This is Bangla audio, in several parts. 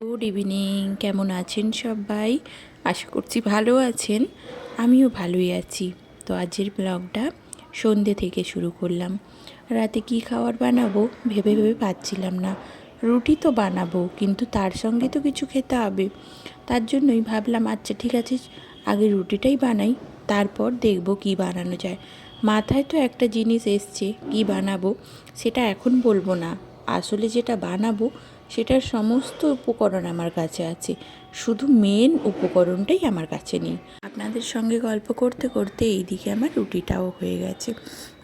গুড ইভিনিং কেমন আছেন সবাই? আশা করছি ভালো আছেন। আমিও ভালোই আছি। তো আজকের ব্লগটা সন্ধে থেকে শুরু করলাম। রাতে কি খাবার বানাবো ভেবে ভেবে পাচ্ছিলাম না। রুটি তো বানাবো, কিন্তু তার সঙ্গে তো কিছু খেতে হবে। তার জন্যই ভাবলাম আচ্ছা ঠিক আছে, আগে রুটিটাই বানাই, তারপর দেখব কি বানানো যায়। মাথায় তো একটা জিনিস এসছে, কি বানাবো সেটা এখন বলব না। আসলে যেটা বানাবো সেটার সমস্ত উপকরণ আমার কাছে আছে। শুধু মেন উপকরণটাই আমার কাছে নেই। আপনাদের সঙ্গে গল্প করতে করতে এইদিকে আমার রুটিটাও হয়ে গেছে।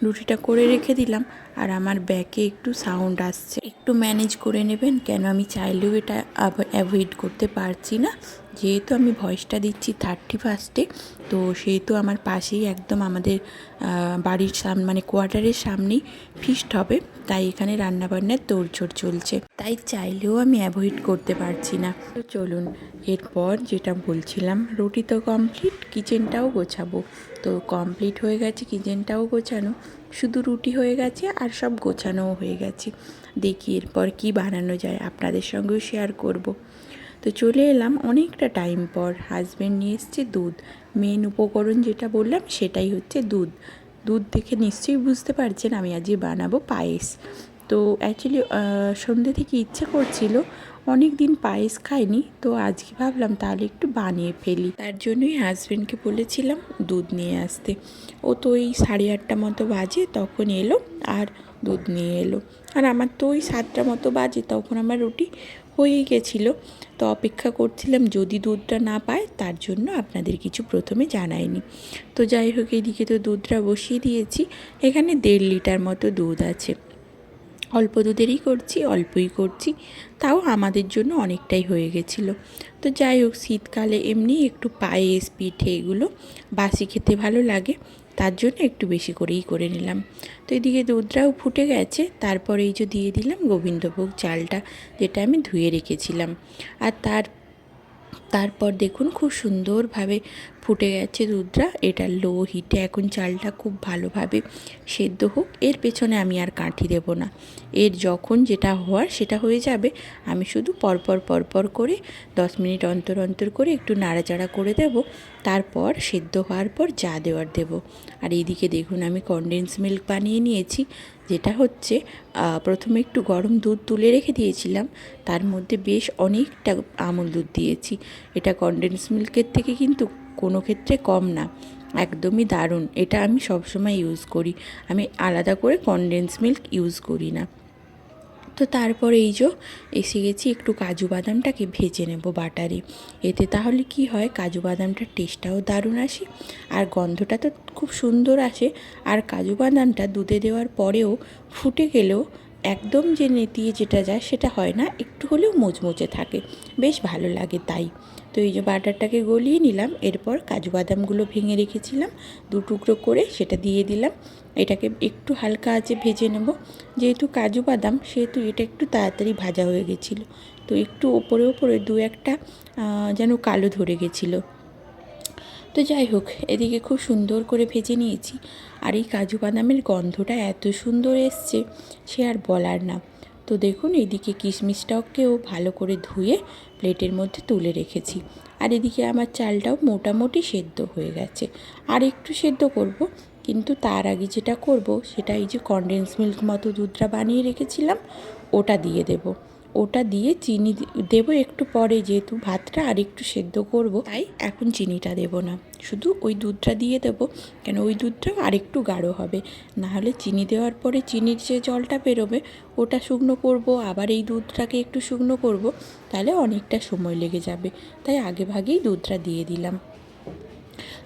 রুটিটা করে রেখে দিলাম আর আমার ব্যাকে একটু সাউন্ড আসছে। একটু ম্যানেজ করে নেবেন, কেন আমি চাইলেও এটা অ্যাভয়েড করতে পারছি না। যেহেতু আমি ভয়েসটা দিচ্ছি থার্টি ফার্স্টে তো সেহেতু আমার পাশেই একদম আমাদের বাড়ির সামনে মানে কোয়ার্টারের সামনেই ফিস্ট হবে। তাই এখানে রান্নাবান্নার তোড়জোড় চলছে। তাই চাইলেও আমি অ্যাভয়েড করতে পারছি না। তো চলুন এরপর যেটা বলছিলাম, রুটি তো কমপ্লিট কিচেনটাও গোছাবো। তো কমপ্লিট হয়ে গেছে কিচেনটাও গোছানো। শুধু রুটি হয়ে গেছে আর সব গোছানোও হয়ে গেছে। দেখি এরপর কি বানানো যায়, আপনাদের সঙ্গেও শেয়ার করব। তো চলে এলাম অনেকটা টাইম পর। হাজব্যান্ড নিয়ে এসছে দুধ। মেন উপকরণ যেটা বললাম, সেটাই হচ্ছে দুধ। দুধ দেখে নিশ্চয়ই বুঝতে পারছেন, আমি আজই বানাবো পায়েস। তো অ্যাকচুয়ালি সন্ধ্যে থেকে ইচ্ছে করছিল অনেক দিন পায়েস খাইনি, তো আজকে ভাবলাম তাহলে একটু বানিয়ে ফেলি। তার জন্যই হাজব্যান্ডকে বলেছিলাম দুধ নিয়ে আসতে। ও তো ওই সাড়ে আটটা মতো বাজে তখন এলো আর দুধ নিয়ে এলো। আর আমার তো ওই সাতটা মতো বাজে তখন আমার রুটি হয়েই গেছিল। তো অপেক্ষা করছিলাম যদি দুধটা না পায় তার জন্য আপনাদের কিছু প্রথমে জানায়নি তো যাই হোক এদিকে তো দুধটা বসিয়ে দিয়েছি। এখানে দেড় লিটার মতো দুধ আছে। অল্প দুধেরই করছি, অল্পই করছি। তাও আমাদের জন্য অনেকটাই হয়ে গেছিল। তো যাই হোক, শীতকালে এমনি একটু পায়েস, পিঠে এগুলো বাসি খেতে ভালো লাগে। তার জন্য একটু বেশি করেই করে নিলাম। তো এদিকে দুধটাও ফুটে গেছে। তারপরে এই যে দিয়ে দিলাম গোবিন্দভোগ চালটা, যেটা আমি ধুয়ে রেখেছিলাম। আর তার, তারপর দেখুন খুব সুন্দরভাবে ফুটে গেছে দুধটা এটা লো হিটে এখন চালটা খুব ভালোভাবে সেদ্ধ হোক, এর পেছনে আমি আর কাঠি দেব না। এর যখন যেটা হওয়ার সেটা হয়ে যাবে, আমি শুধু পরপর পরপর করে দশ মিনিট অন্তর অন্তর করে একটু নাড়াচাড়া করে দেব, তারপর সেদ্ধ হওয়ার পর যা দেওয়ার দেব। আর এইদিকে দেখুন, আমি কনডেন্স মিল্ক বানিয়ে নিয়েছি, যেটা হচ্ছে প্রথমে একটু গরম দুধ তুলে রেখে দিয়েছিলাম, তার মধ্যে বেশ অনেকটা আমল দুধ দিয়েছি। এটা কনডেন্স মিল্কের থেকে কিন্তু কোনো ক্ষেত্রে কম না। একদমই দারুণ। এটা আমি সবসময় ইউজ করি। আমি আলাদা করে কনডেন্স মিল্ক ইউজ করি না। তো তারপর এই যে এসে গেছি একটু কাজু বাদামটাকে ভেজে নেব বাটারে। এতে তাহলে কি হয়, কাজু বাদামটার টেস্টটাও দারুণ আসে আর গন্ধটা তো খুব সুন্দর আসে। আর কাজু বাদামটা দুধে দেওয়ার পরেও ফুটে গেলেও একদম যে নেতিয়ে যেটা যায় সেটা হয় না, একটু হলেও মোচমোচে থাকে। বেশ ভালো লাগে তাই। তো এই যে বাটারটাকে গলিয়ে নিলাম, এরপর কাজু বাদামগুলো ভেঙে রেখেছিলাম, দু টুকরো করে সেটা দিয়ে দিলাম। এটাকে একটু হালকা আছে ভেজে নেব। যেহেতু কাজু বাদাম, সেহেতু এটা একটু তাড়াতাড়ি ভাজা হয়ে গেছিল। তো একটু ওপরে ওপরে দু একটা যেন কালো ধরে গেছিল। তো যাই হোক, এদিকে খুব সুন্দর করে ভেজে নিয়েছি। আর এই কাজু বাদামের গন্ধটা এত সুন্দর এসছে, সে আর বলার না। তো দেখুন এইদিকে কিশমিশটাকেও ভালো করে ধুয়ে প্লেটের মধ্যে তুলে রেখেছি। আর এদিকে আমার চালটাও মোটামুটি সেদ্ধ হয়ে গেছে। আর একটু সেদ্ধ করব, কিন্তু তার আগে যেটা করব, সেটা এই যে কনডেন্স মিল্ক মতো দুধটা বানিয়ে রেখেছিলাম, ওটা দিয়ে দেবো। ওটা দিয়ে চিনি দেবো একটু পরে যেহেতু ভাতটা আর একটু সেদ্ধ করব, তাই এখন চিনিটা দেব না। শুধু ওই দুধটা দিয়ে দেবো, কেন ওই দুধটাও আরেকটু গাঢ় হবে। নাহলে চিনি দেওয়ার পরে চিনির যে জলটা বেরোবে, ওটা শুকনো করব, আবার এই দুধটাকে একটু শুকনো করব, তাহলে অনেকটা সময় লেগে যাবে। তাই আগে ভাগেই দুধটা দিয়ে দিলাম।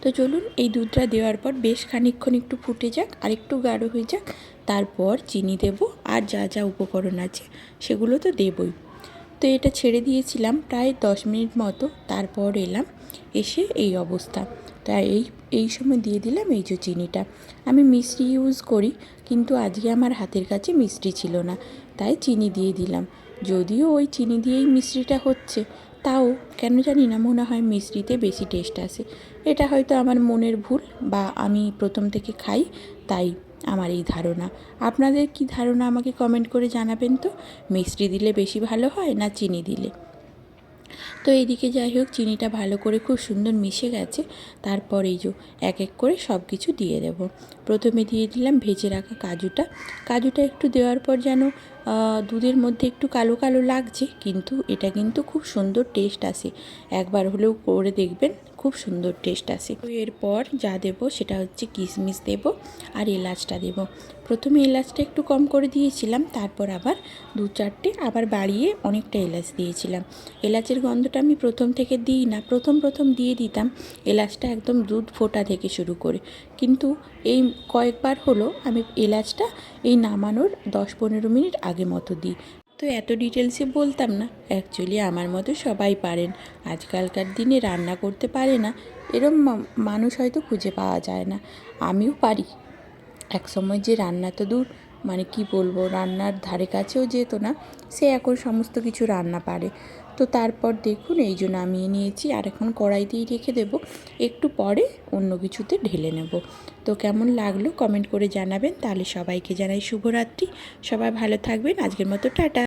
তো চলুন এই দুধটা দেওয়ার পর বেশ খানিকক্ষণ একটু ফুটে যাক, আর একটু গাঢ় হয়ে যাক। তারপর চিনি দেব আর যা যা উপকরণ আছে সেগুলো তো দেবই। তো এটা ছেড়ে দিয়েছিলাম প্রায় দশ মিনিট মতো, তারপর এলাম এসে এই অবস্থা। তাই এই এই সময় দিয়ে দিলাম এই যে চিনিটা। আমি মিষ্টি ইউজ করি, কিন্তু আজকে আমার হাতের কাছে মিষ্টি ছিল না, তাই চিনি দিয়ে দিলাম। যদিও ওই চিনি দিয়েই মিষ্টিটা হচ্ছে তাও কেন জানি না, মনে হয় মিষ্টিতে বেশি টেস্ট আসে এটা হয়তো আমার মনের ভুল বা আমি প্রথম থেকে খাই, তাই আমার এই ধারণা। আপনাদের কি ধারণা আমাকে কমেন্ট করে জানাবেন তো? মিষ্টি দিলে বেশি ভালো হয় না চিনি দিলে? তো এইদিকে যাই হোক, চিনিটা ভালো করে খুব সুন্দর মিশে গেছে। তারপর এই যে এক এক করে সব কিছু দিয়ে দেব। প্রথমে দিয়ে দিলাম ভেজে রাখা কাজুটা। কাজুটা একটু দেওয়ার পর যেন দুধের মধ্যে একটু কালো কালো লাগছে, কিন্তু এটা কিন্তু খুব সুন্দর টেস্ট আসে। একবার হলেও করে দেখবেন। খুব সুন্দর টেস্ট আসে তো এরপর যা দেবো সেটা হচ্ছে কিশমিশ দেব আর এলাচটা দেব। প্রথমে এলাচটা একটু কম করে দিয়েছিলাম, তারপর আবার দু চারটে আবার বাড়িয়ে অনেকটা এলাচ দিয়েছিলাম। এলাচের গন্ধটা আমি প্রথম থেকে দিই না, প্রথম প্রথম দিয়ে দিতাম এলাচটা একদম দুধ ফোটা থেকে শুরু করে। কিন্তু এই কয়েকবার হলো আমি এলাচটা এই নামানোর দশ পনেরো মিনিট আগে মতো দিই। তো এত ডিটেলসে বলতাম না। অ্যাকচুয়ালি আমার মতো সবাই পারেন। আজকালকার দিনে রান্না করতে পারে না। এরম মানুষ হয়তো খুঁজে পাওয়া যায় না। আমিও পারি। এক সময় যে রান্না তো দূর মানে কি বলব, রান্নার ধারে কাছেও যেত না, সে এখন সমস্ত কিছু রান্না পারে। তো তারপর দেখুন, এই জন্য আমি নিয়েছি। আর এখন কড়াইতেই রেখে দেবো। একটু পরে অন্য কিছুতে ঢেলে নেব। তো কেমন লাগল কমেন্ট করে জানাবেন। তাহলে সবাইকে জানাই শুভরাত্রি। সবাই ভালো থাকবেন। আজকের মতো টাটা।